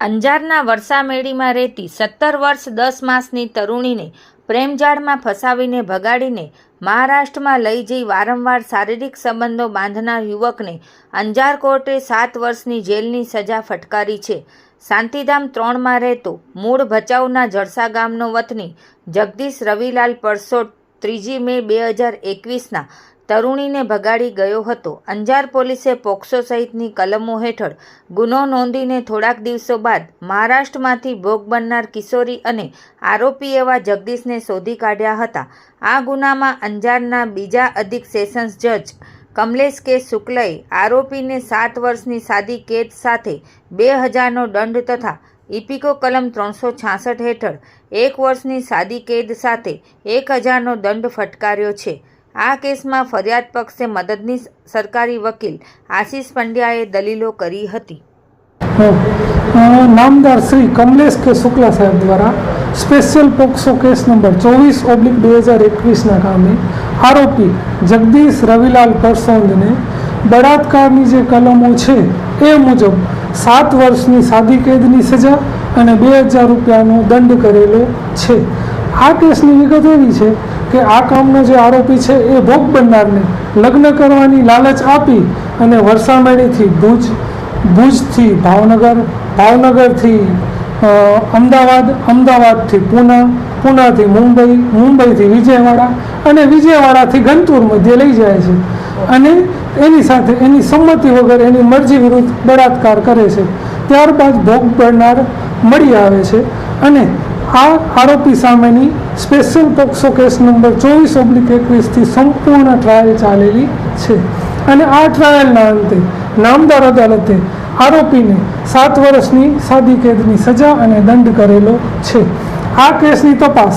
અંજારના વરસામેડીમાં રહેતી સત્તર વર્ષ દસ માસની તરુણીને પ્રેમજાળમાં ફસાવીને ભગાડીને મહારાષ્ટ્રમાં લઈ જઈ વારંવાર શારીરિક સંબંધો બાંધનાર યુવકને અંજાર કોર્ટે સાત વર્ષની જેલની સજા ફટકારી છે. શાંતિધામ ત્રણમાં રહેતો મૂળ ભચાઉના જળસા ગામનો વતની જગદીશ રવિલાલ પરસોટ ત્રીજી મે બે હજાર એકવીસના તરુણીને ભગાડી ગયો હતો. અંજાર પોલીસે પોક્સો સહિતની કલમો હેઠળ ગુનો નોંધીને થોડાક દિવસો બાદ મહારાષ્ટ્રમાંથી ભોગ બનનાર કિશોરી અને આરોપી એવા જગદીશને શોધી કાઢ્યા હતા. આ ગુનામાં અંજારના બીજા અધિક સેશન્સ જજ કમલેશ કે શુક્લએ આરોપીને સાત વર્ષની સાદી કેદ સાથે બે હજારનો દંડ તથા ઇપિકો કલમ ત્રણસો છાસઠ હેઠળ એક વર્ષની સાદી કેદ સાથે એક હજારનો દંડ ફટકાર્યો છે. આ કેસમાં ફરિયાદ પક્ષે મદદનીશ સરકારી વકીલ આશીષ પંડ્યાએ દલીલો કરી હતી. નામદાર શ્રી કમલેશ કે શુક્લા સાહેબ દ્વારા સ્પેશિયલ પોક્સો કેસ નંબર ચોવીસ ઓબ્લિક બે હજાર એકવીસના કામે આરોપી જગદીશ રવિલાલ પરસોંદને બળાત્કારની જે કલમો છે એ મુજબ સાત વર્ષની સાદી કેદની સજા અને બે હજાર રૂપિયાનો દંડ કરેલો છે. આ કેસની વિગત એવી છે કે આ કામનો જે આરોપી છે એ ભોગ બનનારને લગ્ન કરવાની લાલચ આપી અને વરસામેડીથી ભુજ, ભુજથી ભાવનગર, ભાવનગરથી અમદાવાદ, અમદાવાદથી પૂના, પૂનાથી મુંબઈ, મુંબઈથી વિજયવાડા અને વિજયવાડાથી ગંતુર મધ્ય લઈ જાય છે. અને એની સાથે એની સંમતિ વગર એની મરજી વિરુદ્ધ બળાત્કાર કરે છે. ત્યારબાદ ભોગ બનનાર મળી આવે છે. અને આ આરોપી સામેની સ્પેશિયલ પોક્સો કેસ નંબર ચોવીસ ઓબ્લિક એકવીસથી સંપૂર્ણ ટ્રાયલ ચાલેલી છે. અને આ ટ્રાયલના અંતે નામદાર અદાલતે આરોપીને સાત વર્ષની સાદી કેદની સજા અને દંડ કરેલો છે. આ કેસની તપાસ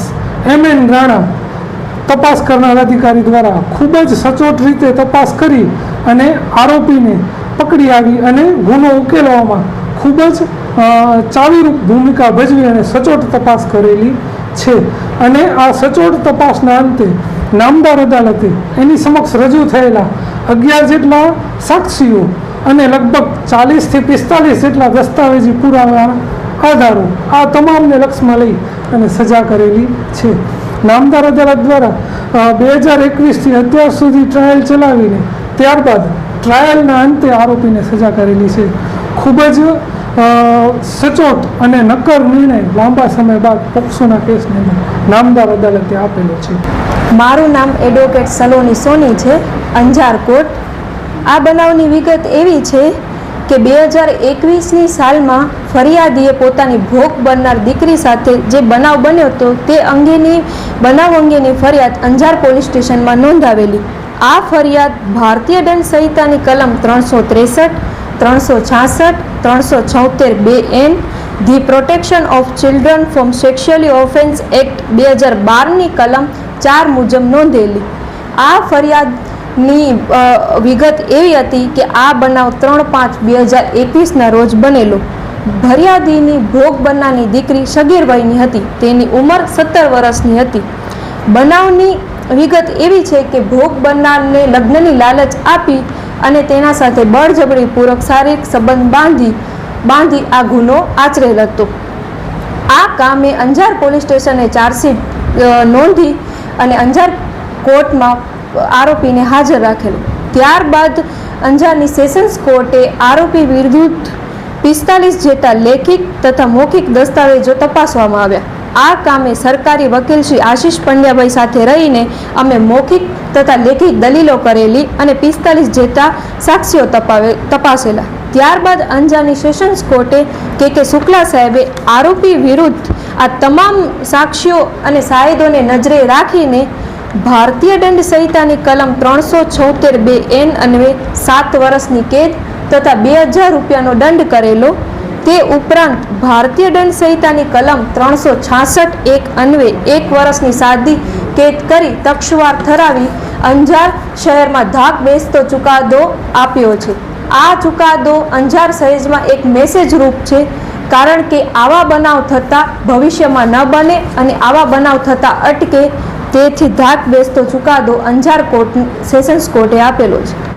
એમ એન રાણા તપાસ કરનાર અધિકારી દ્વારા ખૂબ જ સચોટ રીતે તપાસ કરી અને આરોપીને પકડી આવી અને ગુનો ઉકેલવામાં ખૂબ જ ચાવીરૂપ ભૂમિકા ભજવી અને સચોટ તપાસ કરેલી છે. અને આ સચોટ તપાસના અંતે નામદાર અદાલતે એની સમક્ષ રજૂ થયેલા અગિયાર જેટલા સાક્ષીઓ અને લગભગ ચાલીસથી પિસ્તાલીસ જેટલા દસ્તાવેજી પુરાવાના આધારો આ તમામને લક્ષમાં લઈ અને સજા કરેલી છે. નામદાર અદાલત દ્વારા બે હજાર એકવીસથી અત્યાર સુધી ટ્રાયલ ચલાવીને ત્યારબાદ ટ્રાયલના અંતે આરોપીને સજા કરેલી છે. ખૂબ જ સચોટ અને નક્કર નિર્ણય લાંબા સમય બાદ પોક્સોના કેસને નામદાર અદાલતે આપેલો છે. મારું નામ એડવોકેટ સલોની સોની છે, અંજાર કોર્ટ. આ બનાવની વિગત એવી છે કે બે હજાર એકવીસની સાલમાં ફરિયાદીએ પોતાની ભોગ બનનાર દીકરી સાથે જે બનાવ બન્યો હતો તે અંગેની, બનાવ અંગેની ફરિયાદ અંજાર પોલીસ સ્ટેશનમાં નોંધાવેલી. આ ફરિયાદ ભારતીય દંડ સંહિતાની કલમ ત્રણસો ત્રેસઠ, ત્રણસો છાસઠ ત્રણસો છોતેર બે N, the protection of children from sexually offence act બે હજાર બારની કલમ ચાર મુજબ નોંધેલી. આ ફરિયાદની વિગત એવી હતી કે આ બનાવ ત્રણ પાંચ બે હજાર એકવીસના રોજ બનેલો. ફરિયાદીની ભોગ બનનારની દીકરી સગીર વયની હતી. તેની ઉંમર સત્તર વર્ષની હતી. બનાવની વિગત એવી છે કે ભોગ બનનારને લગ્નની લાલચ આપી અને તેના સાથે બળજબરીપૂર્વક શારીરિક સંબંધ બાંધી બાંધી આ ગુનો આચરેલ હતો આ કામે અંજાર પોલીસ સ્ટેશને ચાર્જશીટ નોંધી અને અંજાર કોર્ટમાં આરોપીને હાજર રાખેલો. ત્યારબાદ અંજારની સેશન્સ કોર્ટે આરોપી વિરુદ્ધ પિસ્તાલીસ જેટલા લેખિત તથા મૌખિક દસ્તાવેજો તપાસવામાં આવ્યા. આ કામે સરકારી વકીલ શ્રી આશીષ પંડ્યાભાઈ સાથે રહીને અમે મૌખિક તથા લેખિત દલીલો કરેલી અને પિસ્તાલીસ જેટલા સાક્ષીઓ તપાવે તપાસેલા. ત્યારબાદ અંજારની સેશન્સ કોર્ટે કે કે શુક્લા સાહેબે આરોપી વિરુદ્ધ આ તમામ સાક્ષીઓ અને સાહેદોને નજરે રાખીને ભારતીય દંડ સંહિતાની કલમ ત્રણસો છોતેર બે એન અન્વે સાત વર્ષની કેદ તથા બે હજાર રૂપિયાનો દંડ કરેલો, તે ઉપરાંત ભારતીય દંડ સંહિતાની કલમ ત્રણસો છાસઠ એક અન્વે એક વર્ષની સાદી કેદ કરી તક્ષવાર ઠરાવી અંજાર શહેરમાં ધાક બેસતો ચુકાદો આપ્યો છે. આ ચુકાદો અંજાર શહેરમાં એક મેસેજ રૂપ છે, કારણ કે આવા બનાવ થતાં ભવિષ્યમાં ન બને અને આવા બનાવ થતાં અટકે, તેથી ધાક બેસતો ચુકાદો અંજાર કોર્ટ, સેશન્સ કોર્ટે આપેલો છે.